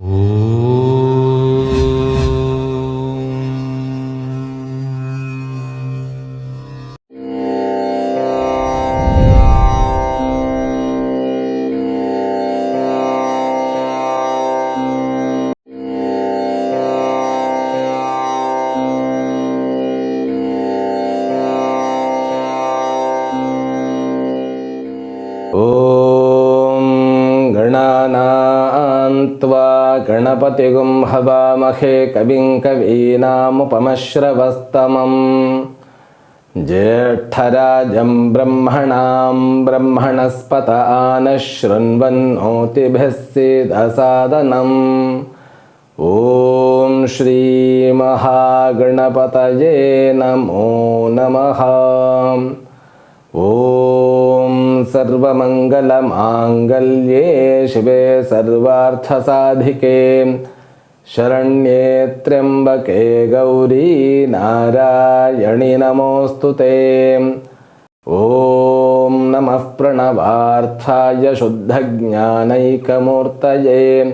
哦。गणपतिगुं हवामहे कविं कवीनामुपमश्रवस्तमम्। ज्येष्ठराजं ब्रह्मणां ब्रह्मणस्पत आनः शृण्वन्नोतिभिः सीदसादनम् ॐ श्रीमहागणपतये नमो नमः। ॐ सर्वमङ्गलमाङ्गल्ये शिवे सर्वार्थसाधिके। शरण्ये त्र्यम्बके गौरी नारायणि नमोऽस्तु ते। ॐ नमः प्रणवार्थाय शुद्धज्ञानैकमूर्तये।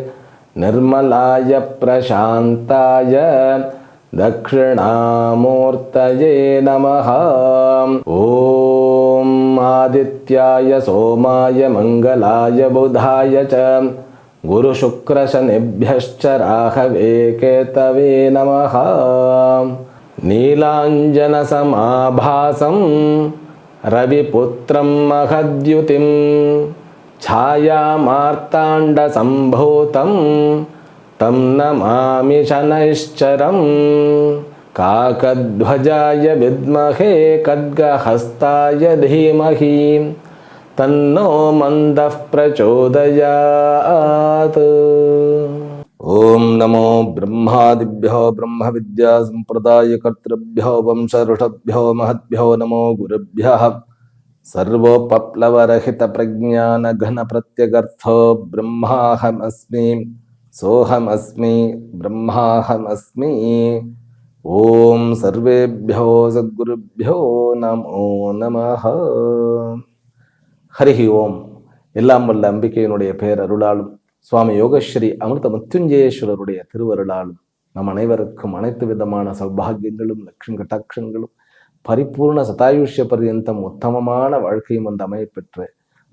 निर्मलाय प्रशान्ताय दक्षिणामूर्तये नमः। ॐ आदित्याय सोमाय मङ्गलाय बुधाय च गुरुशुक्रशनिभ्यश्च राहवे केतवे नमः नीलाञ्जनसमाभासं रविपुत्रं महद्युतिं छायामार्ताण्डसम्भूतं तं नमामि शनैश्चरं काकध्वजाय विद्महे खड्गहस्ताय धीमहि तन्नो मन्दः प्रचोदयात्। ॐ नमो ब्रह्मादिभ्यो ब्रह्मविद्यासम्प्रदायकर्तृभ्यो वंशऋषभ्यो महद्भ्यो नमो गुरुभ्यः। सर्वोपप्लवरहितप्रज्ञानघनप्रत्यगर्थो ब्रह्माहमस्मि, सोऽहमस्मि, ब्रह्माहमस्मि। ஓம் சர்வேபியோ சத்குருபியோ ஓ நமஹ ஹரிஹி ஓம் எல்லாம் வல்ல அம்பிக்கையினுடைய பெயர் அருளாலும் சுவாமி யோகஸ்ரீ அமிர்த மத்யுஞ்சயேஸ்வரருடைய திருவருளாலும் நம் அனைவருக்கும் அனைத்து விதமான சௌபாகியங்களும் லட்சம் கட்டாட்சங்களும் பரிபூர்ண சதாயுஷ்ய பரியந்தம் உத்தமமான வாழ்க்கையும் வந்து அமையப்பெற்று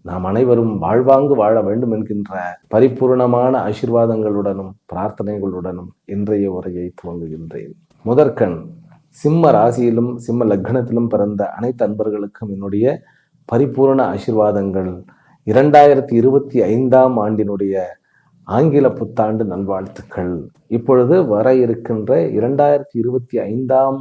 நாம் அனைவரும் வாழ்வாங்கு வாழ வேண்டும் என்கின்ற பரிபூர்ணமான ஆசிர்வாதங்களுடனும் பிரார்த்தனைகளுடனும் இன்றைய உரையை துவங்குகின்றேன். முதற்கண். சிம்ம ராசியிலும் சிம்ம லக்னத்திலும் பிறந்த அனைத்து அன்பர்களுக்கும் என்னுடைய பரிபூர்ண ஆசிர்வாதங்கள். இரண்டாயிரத்தி இருபத்தி ஐந்தாம் ஆண்டினுடைய ஆங்கில புத்தாண்டு நல்வாழ்த்துக்கள். இப்பொழுது வர இருக்கின்ற இரண்டாயிரத்தி இருபத்தி ஐந்தாம்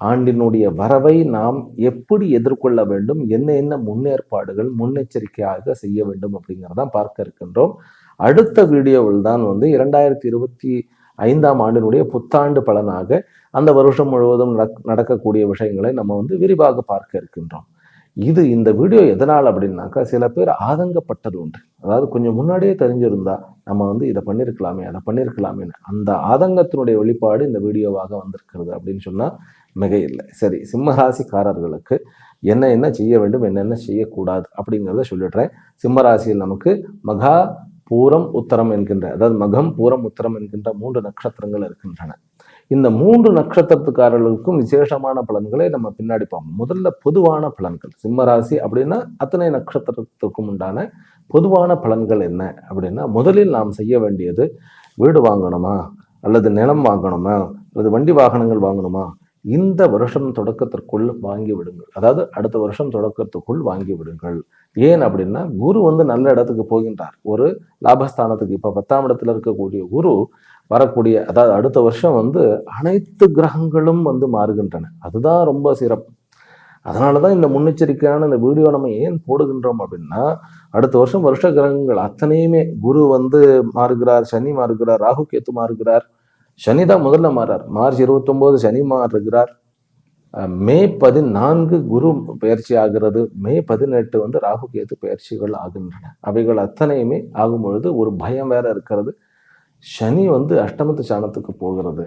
ஆண்டினுடைய வரவை நாம் எப்படி எதிர்கொள்ள வேண்டும் என்ன என்ன முன்னேற்பாடுகள் முன்னெச்சரிக்கையாக செய்ய வேண்டும் அப்படிங்கிறதான் பார்க்க இருக்கின்றோம். அடுத்த வீடியோவில் தான் வந்து இரண்டாயிரத்தி இருபத்தி ஐந்தாம் ஆண்டினுடைய புத்தாண்டு பலனாக அந்த வருஷம் முழுவதும் நடக்- நடக்கக்கூடிய விஷயங்களை நம்ம வந்து விரிவாக பார்க்க இருக்கின்றோம். இது இந்த வீடியோ எதனால் அப்படின்னாக்கா சில பேர் ஆதங்கப்பட்டது உண்டு. அதாவது கொஞ்சம் முன்னாடியே தெரிஞ்சிருந்தா நம்ம வந்து இதை பண்ணியிருக்கலாமே அதை பண்ணியிருக்கலாமே அந்த ஆதங்கத்தினுடைய வெளிப்பாடு இந்த வீடியோவாக வந்திருக்கிறது அப்படின்னு சொன்னால் மிக இல்லை. சரி சிம்மராசிக்காரர்களுக்கு என்ன என்ன செய்ய வேண்டும் என்னென்ன செய்யக்கூடாது அப்படிங்கிறத சொல்லிடுறேன். சிம்மராசியில் நமக்கு மகா பூரம் உத்தரம் என்கின்ற அதாவது மகம் பூரம் உத்தரம் என்கின்ற மூன்று நட்சத்திரங்கள் இருக்கின்றன. இந்த மூன்று நட்சத்திரத்துக்காரர்களுக்கும் விசேஷமான பலன்களை நம்ம பின்னாடி பார்ப்போம். முதல்ல பொதுவான பலன்கள். சிம்ம ராசி அப்படின்னா அத்தனை நட்சத்திரத்துக்கும் உண்டான பொதுவான பலன்கள் என்ன அப்படின்னா முதலில் நாம் செய்ய வேண்டியது வீடு வாங்கணுமா? அல்லது நிலம் வாங்கணுமா? அல்லது வண்டி வாகனங்கள் வாங்கணுமா? இந்த வருஷம் தொடக்கத்திற்குள் வாங்கி விடுங்கள். அதாவது அடுத்த வருஷம் தொடக்கத்துக்குள் வாங்கி விடுங்கள். ஏன் அப்படின்னா குரு வந்து நல்ல இடத்துக்கு போகின்றார். ஒரு லாபஸ்தானத்துக்கு இப்ப பத்தாம் இடத்துல இருக்கக்கூடிய குரு வரக்கூடிய அதாவது அடுத்த வருஷம் வந்து அனைத்து கிரகங்களும் வந்து மாறுகின்றன. அதுதான் ரொம்ப சிறப்பு. அதனால தான் இந்த முன்னெச்சரிக்கையான இந்த வீடியோ நம்ம ஏன் போடுகின்றோம் அப்படின்னா அடுத்த வருஷம் வருஷ கிரகங்கள் அத்தனையுமே குரு வந்து மாறுகிறார் சனி மாறுகிறார் ராகு கேத்து மாறுகிறார். சனி தான் முதல்ல மாறார். மார்ச் இருபத்தொம்போது சனி மாறுகிறார். மே பதினான்கு குரு பயிற்சி ஆகிறது. மே பதினெட்டு வந்து ராகு கேது பயிற்சிகள் ஆகின்றன. அவைகள் அத்தனையுமே ஆகும் பொழுது ஒரு பயம் வேற இருக்கிறது. சனி வந்து அஷ்டமத்து சாணத்துக்கு போகிறது.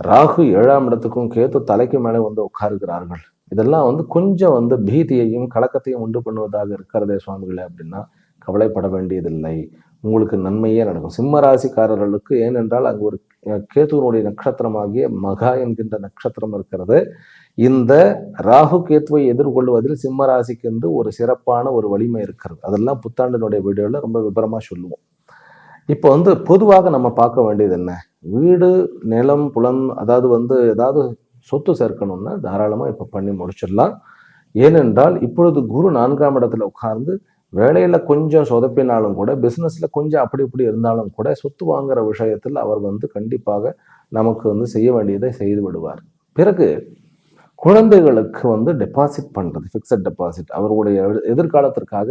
ராகு ஏழாம் இடத்துக்கும் கேத்து தலைக்கு மேலே வந்து உட்காருகிறார்கள். இதெல்லாம் வந்து கொஞ்சம் வந்து பீதியையும் கலக்கத்தையும் உண்டு பண்ணுவதாக இருக்கிறதே சுவாமிகளே அப்படின்னா கவலைப்பட வேண்டியதில்லை. உங்களுக்கு நன்மையே நடக்கும். சிம்ம ராசிக்காரர்களுக்கு ஏனென்றால் அங்கு ஒரு கேதுவனுடைய நட்சத்திரமாகிய மகா என்கின்ற நட்சத்திரம் இருக்கிறது. இந்த ராகு கேத்துவை எதிர்கொள்வதில் சிம்ம ராசிக்கு என்று ஒரு சிறப்பான ஒரு வலிமை இருக்கிறது. அதெல்லாம் புத்தாண்டினுடைய வீடியோவில் ரொம்ப விபரமாக சொல்லுவோம். இப்போ வந்து பொதுவாக நம்ம பார்க்க வேண்டியது என்ன? வீடு நிலம் புலம் அதாவது வந்து ஏதாவது சொத்து சேர்க்கணும்னா தாராளமாக இப்போ பண்ணி முடிச்சிடலாம். ஏனென்றால் இப்பொழுது குரு நான்காம் இடத்துல உட்கார்ந்து வேலையில கொஞ்சம் சொதப்பினாலும் கூட பிசினஸ்ல கொஞ்சம் அப்படி இப்படி இருந்தாலும் கூட சொத்து வாங்குற விஷயத்தில் அவர் வந்து கண்டிப்பாக நமக்கு வந்து செய்ய வேண்டியதை செய்து விடுவார். பிறகு குழந்தைகளுக்கு வந்து டெபாசிட் பண்றது ஃபிக்ஸட் டெபாசிட் அவர்களுடைய எதிர்காலத்திற்காக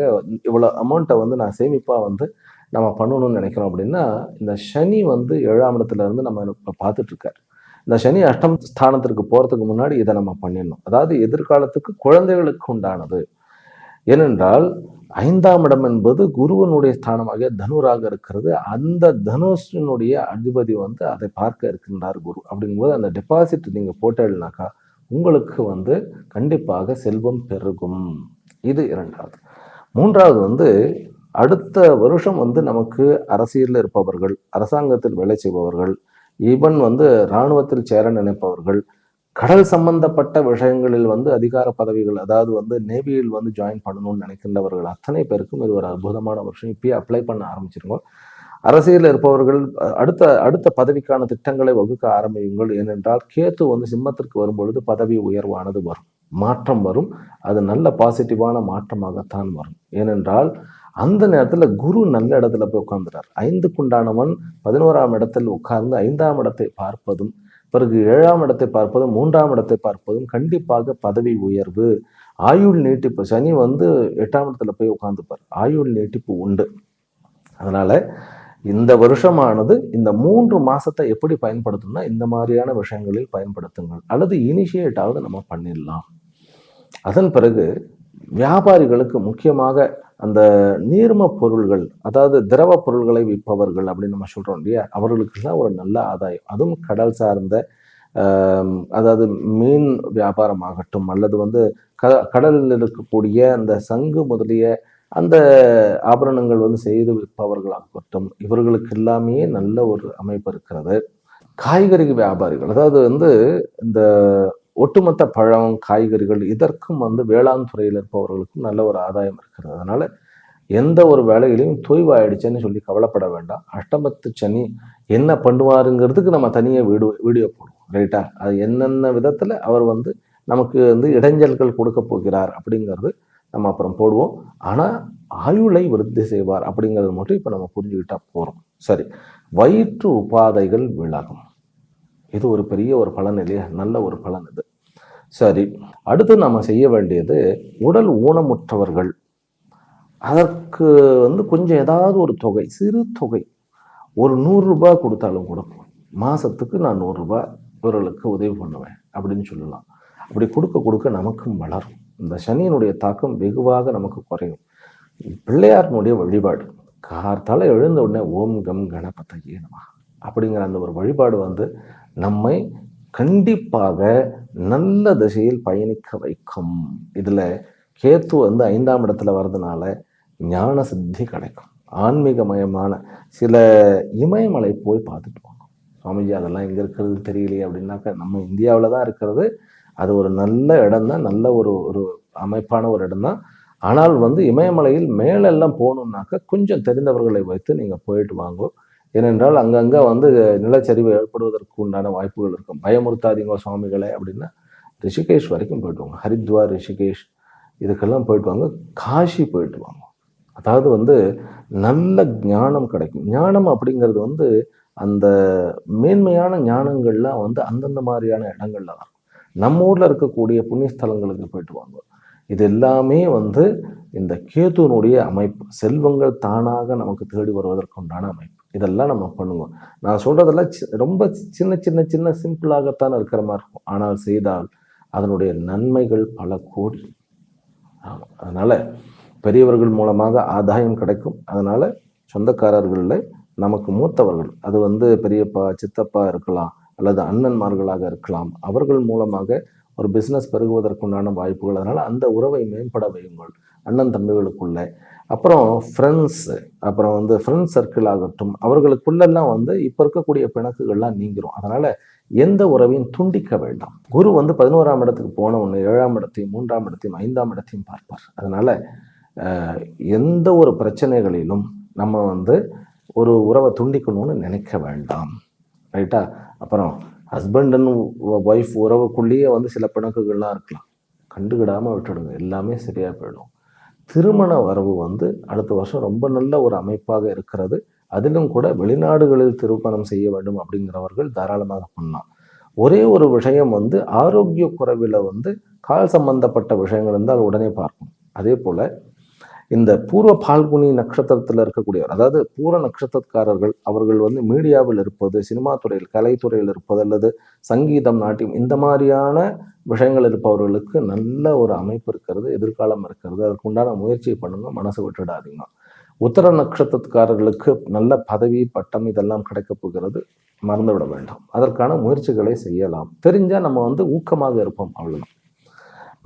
இவ்வளோ அமௌண்ட்டை வந்து நான் சேமிப்பா வந்து நம்ம பண்ணணும்னு நினைக்கிறோம் அப்படின்னா இந்த சனி வந்து ஏழாம் இடத்துல இருந்து நம்ம இப்போ பார்த்துட்டு இருக்காரு இந்த சனி அஷ்டம் ஸ்தானத்திற்கு போறதுக்கு முன்னாடி இதை நம்ம பண்ணிடணும். அதாவது எதிர்காலத்துக்கு குழந்தைகளுக்கு உண்டானது. ஏனென்றால் ஐந்தாம் இடம் என்பது குருவனுடைய ஸ்தானமாக தனுராக இருக்கிறது. அந்த தனுஷினுடைய அதிபதி வந்து அதை பார்க்க இருக்கின்றார் குரு. அப்படிங்கும்போது அந்த டெபாசிட் நீங்க போட்டேன்னாக்கா உங்களுக்கு வந்து கண்டிப்பாக செல்வம் பெருகும். இது இரண்டாவது. மூன்றாவது வந்து அடுத்த வருஷம் வந்து நமக்கு அரசியலில் இருப்பவர்கள் அரசாங்கத்தில் வேலை செய்பவர்கள் ஈவன் வந்து இராணுவத்தில் சேர நினைப்பவர்கள் கடல் சம்பந்தப்பட்ட விஷயங்களில் வந்து அதிகார பதவிகள் அதாவது வந்து நேவியில் வந்து ஜாயின் பண்ணணும்னு நினைக்கின்றவர்கள் அத்தனை பேருக்கும் இது ஒரு அற்புதமான வருஷம் இப்பயே அப்ளை பண்ண ஆரம்பிச்சிருங்க. அரசியலில் இருப்பவர்கள் அடுத்த அடுத்த பதவிக்கான திட்டங்களை வகுக்க ஆரம்பியுங்கள். ஏனென்றால் கேத்து வந்து சிம்மத்திற்கு வரும்பொழுது பதவி உயர்வானது வரும். மாற்றம் வரும். அது நல்ல பாசிட்டிவான மாற்றமாகத்தான் வரும். ஏனென்றால் அந்த நேரத்தில் குரு நல்ல இடத்துல போய் உட்கார்ந்துறார். ஐந்துக்குண்டானவன் பதினோராம் இடத்தில் உட்கார்ந்து ஐந்தாம் இடத்தை பார்ப்பதும் பிறகு ஏழாம் இடத்தை பார்ப்பதும் மூன்றாம் இடத்தை பார்ப்பதும் கண்டிப்பாக பதவி உயர்வு. ஆயுள் நீட்டிப்பு சனி வந்து எட்டாம் இடத்துல போய் உட்காந்துப்பார் ஆயுள் நீட்டிப்பு உண்டு. அதனால இந்த வருஷமானது இந்த மூன்று மாசத்தை எப்படி பயன்படுத்தணும்னா இந்த மாதிரியான விஷயங்களில் பயன்படுத்துங்கள். அல்லது இனிஷியேட்டாவது நம்ம பண்ணிடலாம். அதன் பிறகு வியாபாரிகளுக்கு முக்கியமாக அந்த நீர்ம பொருள்கள் அதாவது திரவ பொருள்களை விற்பவர்கள் அப்படின்னு நம்ம சொல்கிறோம் இல்லையா? அவர்களுக்கெல்லாம் ஒரு நல்ல ஆதாயம். அதுவும் கடல் சார்ந்த அதாவது மீன் வியாபாரம் ஆகட்டும் அல்லது வந்து க கடலில் இருக்கக்கூடிய அந்த சங்கு முதலிய அந்த ஆபரணங்கள் வந்து செய்து விற்பவர்களாகட்டும் இவர்களுக்கு எல்லாமே நல்ல ஒரு அமைப்பு இருக்கிறது. காய்கறி வியாபாரிகள் அதாவது வந்து இந்த ஒட்டுமொத்த பழம் காய்கறிகள் இதற்கும் வந்து வேளாண் துறையில் இருப்பவர்களுக்கும் நல்ல ஒரு ஆதாயம் இருக்கிறது. அதனால் எந்த ஒரு வேலையிலையும் தொய்வாயிடுச்சுன்னு சொல்லி கவலைப்பட வேண்டாம். அஷ்டமத்து சனி என்ன பண்ணுவாருங்கிறதுக்கு நம்ம தனியாக வீடியோ வீடியோ போடுவோம் ரைட்டா அது என்னென்ன விதத்தில் அவர் வந்து நமக்கு வந்து இடைஞ்சல்கள் கொடுக்க போகிறார் அப்படிங்கிறது நம்ம அப்புறம் போடுவோம். ஆனால் ஆயுளை விருத்தி செய்வார் அப்படிங்கிறது மட்டும் இப்போ நம்ம புரிஞ்சுக்கிட்டா போகிறோம் சரி வயிற்று உபாதைகள் விலகும். இது ஒரு பெரிய ஒரு பலன் இல்லையா? நல்ல ஒரு பலன் இது. சரி அடுத்து நம்ம செய்ய வேண்டியது உடல் ஊனமுற்றவர்கள். அதற்கு வந்து கொஞ்சம் ஏதாவது ஒரு தொகை சிறு தொகை. ஒரு நூறுரூபா கொடுத்தாலும் கூட மாதத்துக்கு நான் நூறுரூபா இவர்களுக்கு உதவி பண்ணுவேன் அப்படின்னு சொல்லலாம். அப்படி கொடுக்க கொடுக்க நமக்கும் வளரும். இந்த சனியினுடைய தாக்கம் வெகுவாக நமக்கு குறையும். பிள்ளையார்னுடைய வழிபாடு. கார்த்தால எழுந்த உடனே ஓம் கம் கணபதையே நம அப்படிங்கிற அந்த ஒரு வழிபாடு வந்து நம்மை கண்டிப்பாக நல்ல திசையில் பயணிக்க வைக்கும். இதில் கேத்து வந்து ஐந்தாம் இடத்துல வர்றதுனால ஞான சித்தி கிடைக்கும். ஆன்மீகமயமான சில இமயமலை போய் பார்த்துட்டு வாங்க சுவாமிஜி அதெல்லாம் எங்கே இருக்கிறது தெரியலையே அப்படின்னாக்க நம்ம இந்தியாவில் தான் இருக்கிறது. அது ஒரு நல்ல இடம் தான் நல்ல ஒரு ஒரு அமைப்பான ஒரு இடம் தான் ஆனால் வந்து இமயமலையில் மேலெல்லாம் போகணுன்னாக்க கொஞ்சம் தெரிந்தவர்களை வைத்து நீங்கள் போயிட்டு வாங்கோ. ஏனென்றால் அங்கங்கே வந்து நிலச்சரிவு ஏற்படுவதற்கு உண்டான வாய்ப்புகள் இருக்கும். பயமுறுத்தாதீங்க சுவாமிகளை அப்படின்னா ரிஷிகேஷ் வரைக்கும் போயிட்டு வாங்க. ஹரித்வார் ரிஷிகேஷ் இதுக்கெல்லாம் போயிட்டு வாங்க. காஷி போயிட்டு வாங்க. அதாவது வந்து நல்ல ஞானம் கிடைக்கும். ஞானம் அப்படிங்கிறது வந்து அந்த மேன்மையான ஞானங்கள்லாம் வந்து அந்தந்த மாதிரியான இடங்கள்ல தான் இருக்கும். நம்ம ஊரில் இருக்கக்கூடிய புண்ணியஸ்தலங்களுக்கு போயிட்டு வாங்க. இது எல்லாமே வந்து இந்த கேதுனுடைய அமைப்பு செல்வங்கள் தானாக நமக்கு தேடி வருவதற்கு உண்டான அமைப்பு. இதெல்லாம் நம்ம பண்ணுவோம். நான் சொல்றதெல்லாம் சி- ரொம்ப சின்ன சின்ன சின்ன சிம்பிளாகத்தான் இருக்கிற மாதிரி இருக்கும். ஆனால் செய்தால் அதனுடைய நன்மைகள் பல கோடி. ஆமாம் பெரியவர்கள் மூலமாக ஆதாயம் கிடைக்கும். அதனால் சொந்தக்காரர்களில் நமக்கு மூத்தவர்கள் அது வந்து பெரியப்பா சித்தப்பா இருக்கலாம் அல்லது அண்ணன்மார்களாக இருக்கலாம் அவர்கள் மூலமாக ஒரு பிஸ்னஸ் பெருகுவதற்குண்டான வாய்ப்புகள். அதனால் அந்த உறவை மேம்பட வையுங்கள். அண்ணன் தம்பிகளுக்குள்ளே. அப்புறம் ஃப்ரெண்ட்ஸு அப்புறம் வந்து ஃப்ரெண்ட்ஸ் சர்க்கிள் ஆகட்டும் அவர்களுக்குள்ளெல்லாம் வந்து இப்போ இருக்கக்கூடிய பிணக்குகள்லாம் நீங்கிரும். அதனால் எந்த உறவையும் துண்டிக்க வேண்டாம். குரு வந்து பதினோராம் இடத்துக்கு போன ஒன்று ஏழாம் இடத்தையும் மூன்றாம் இடத்தையும் ஐந்தாம் இடத்தையும் பார்ப்பார். அதனால் எந்த ஒரு பிரச்சனைகளிலும் நம்ம வந்து ஒரு உறவை துண்டிக்கணும்னு நினைக்க வேண்டாம். ரைட்டா அப்புறம் ஹஸ்பண்ட் அண்ட் ஒய்ஃப் உறவுக்குள்ளேயே வந்து சில பிணக்குகள்லாம் இருக்கலாம். கண்டுக்கிடாமல் விட்டுடுங்க. எல்லாமே சரியாக போயிடும். திருமண வரவு வந்து அடுத்த வருஷம் ரொம்ப நல்ல ஒரு அமைப்பாக இருக்கிறது. அதிலும் கூட வெளிநாடுகளில் திருமணம் செய்ய வேண்டும் அப்படிங்கிறவர்கள் தாராளமாக பண்ணலாம். ஒரே ஒரு விஷயம் வந்து ஆரோக்கிய குறைவில் வந்து கால் சம்பந்தப்பட்ட விஷயங்கள் இருந்தால் உடனே பார்க்கணும். அதே போல் இந்த பூர்வ பால்குனி நட்சத்திரத்தில் இருக்கக்கூடியவர் அதாவது பூர நட்சத்திரக்காரர்கள் அவர்கள் வந்து மீடியாவில் இருப்பது சினிமா துறையில் கலைத்துறையில் இருப்பது அல்லது சங்கீதம் நாட்டியம் இந்த மாதிரியான விஷயங்கள் இருப்பவர்களுக்கு நல்ல ஒரு அமைப்பு இருக்கிறது எதிர்காலம் இருக்கிறது. அதற்கு உண்டான முயற்சியை பண்ணுங்க மனசு விட்டுடாதீங்க. உத்தர நட்சத்திரக்காரர்களுக்கு நல்ல பதவி பட்டம் இதெல்லாம் கிடைக்கப் போகிறது மறந்துவிட வேண்டாம். அதற்கான முயற்சிகளை செய்யலாம். தெரிஞ்சால் நம்ம வந்து ஊக்கமாக இருப்போம் அவ்வளோதான்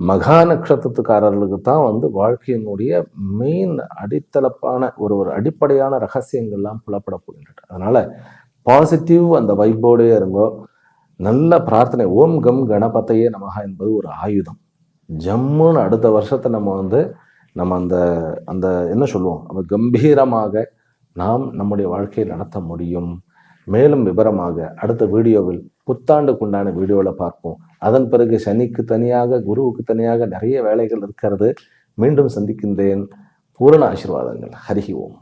மகா நட்சத்திரத்துக்காரர்களுக்கு தான் வந்து வாழ்க்கையினுடைய மெயின் அடித்தளப்பான ஒரு ஒரு அடிப்படையான ரகசியங்கள்லாம் புலப்பட போகின்றன. அதனால் பாசிட்டிவ் அந்த வைப்போடே இருங்கோ. நல்ல பிரார்த்தனை. ஓம் கம் கணபத்தையே நமகா என்பது ஒரு ஆயுதம். ஜம்முன்னு அடுத்த வருஷத்தை நம்ம வந்து நம்ம அந்த அந்த என்ன சொல்லுவோம்? நம்ம கம்பீரமாக நாம் நம்முடைய வாழ்க்கையை நடத்த முடியும். மேலும் விவரமாக அடுத்த வீடியோவில் புத்தாண்டுக்குண்டான வீடியோவில் பார்ப்போம். அதன் பிறகு சனிக்கு தனியாக குருவுக்கு தனியாக நிறைய வேலைகள் இருக்கிறது. மீண்டும் சந்திக்கின்றேன். பூரண ஆசீர்வாதங்கள். ஹரிஹி ஓம்.